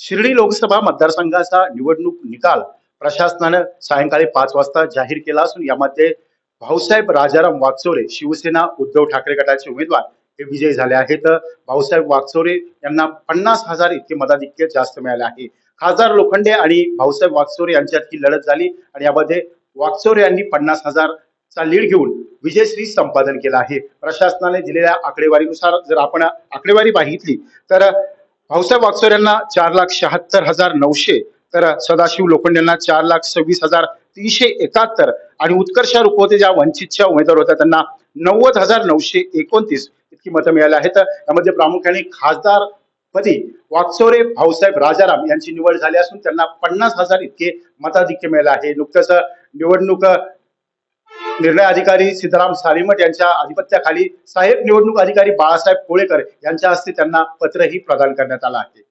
शिर्डी लोकसभा मतदारसंघाचा निवडणूक निकाल प्रशासनानं सायंकाळी पाच वाजता जाहीर केला असून यामध्ये भाऊसाहेब राजाराम वाकचोरे शिवसेना उद्धव ठाकरे गटाचे उमेदवार हे विजयी झाले आहेत. भाऊसाहेब वाकचोरे यांना पन्नास हजार इतके मताधिक्य जास्त मिळाले आहे. खासदार लोखंडे आणि भाऊसाहेब वाकचोरे यांच्यात ही लढत झाली आणि यामध्ये वाकचोरे यांनी पन्नास हजारचा लीड घेऊन विजयश्री संपादन केला आहे. प्रशासनाने दिलेल्या आकडेवारीनुसार जर आपण आकडेवारी बघितली तर भाऊसाहेब वागचोरे यांना चार लाख शहात्तर हजार नऊशे तर सदाशिव लोखंड यांना चार लाख सव्वीस हजार तीनशे एकाहत्तर. आणि उत्कर्ष रुपवते ज्या वंचितच्या उमेदवार होत्या त्यांना नव्वद हजार नऊशे एकोणतीस इतकी मतं मिळाली आहेत. यामध्ये प्रामुख्याने खासदार पदी वागचोरे भाऊसाहेब राजाराम यांची निवड झाली असून त्यांना पन्नास हजार इतके मताधिक्य मिळाले आहे. नुकतंच निवडणूक निर्णय अधिकारी सीताराम सालीमठ यांच्या अधिपत्याखाली सहाय्यक निवडणूक अधिकारी बाळासाहेब कोळेकर यांच्या हस्ते त्यांना पत्रही प्रदान करण्यात आलं आहे.